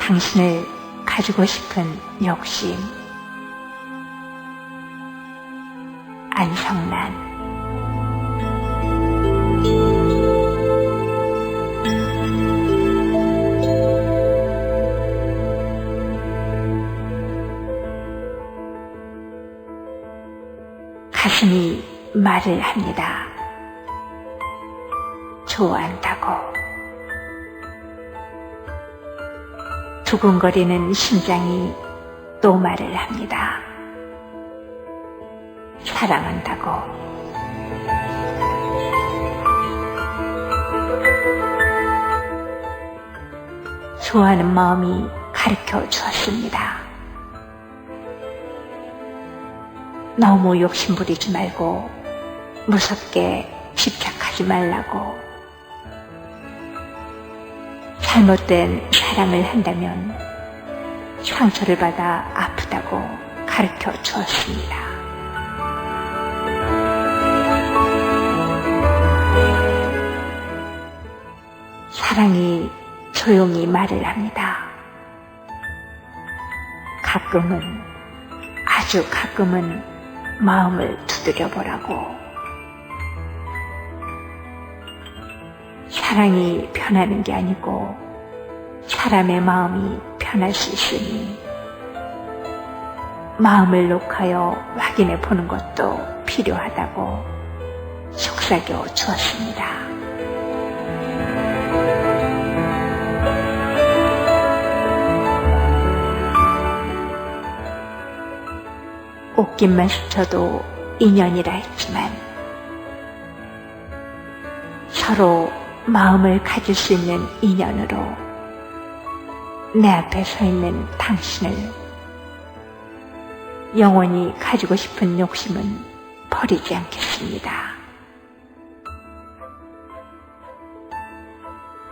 당신을 가지고 싶은 욕심. 안성란. 가슴이 말을 합니다. 좋아한다고. 두근거리는 심장이 또 말을 합니다. 사랑한다고. 좋아하는 마음이 가르쳐 주었습니다. 너무 욕심부리지 말고 무섭게 집착하지 말라고 잘못된 사랑을 한다면 상처를 받아 아프다고 가르쳐 주었습니다. 사랑이 조용히 말을 합니다. 가끔은, 아주 가끔은 마음을 두드려 보라고. 사랑이 변하는 게 아니고 사람의 마음이 변할 수 있으니 마음을 녹하여 확인해 보는 것도 필요하다고 속삭여 주었습니다. 옷깃만 스쳐도 인연이라 했지만 서로 마음을 가질 수 있는 인연으로 내 앞에 서 있는 당신을 영원히 가지고 싶은 욕심은 버리지 않겠습니다.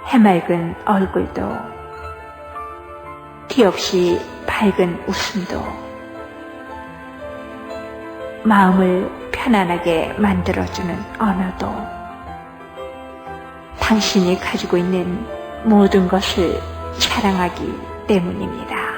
해맑은 얼굴도 티 없이 밝은 웃음도 마음을 편안하게 만들어주는 언어도 당신이 가지고 있는 모든 것을 사랑하기 때문입니다.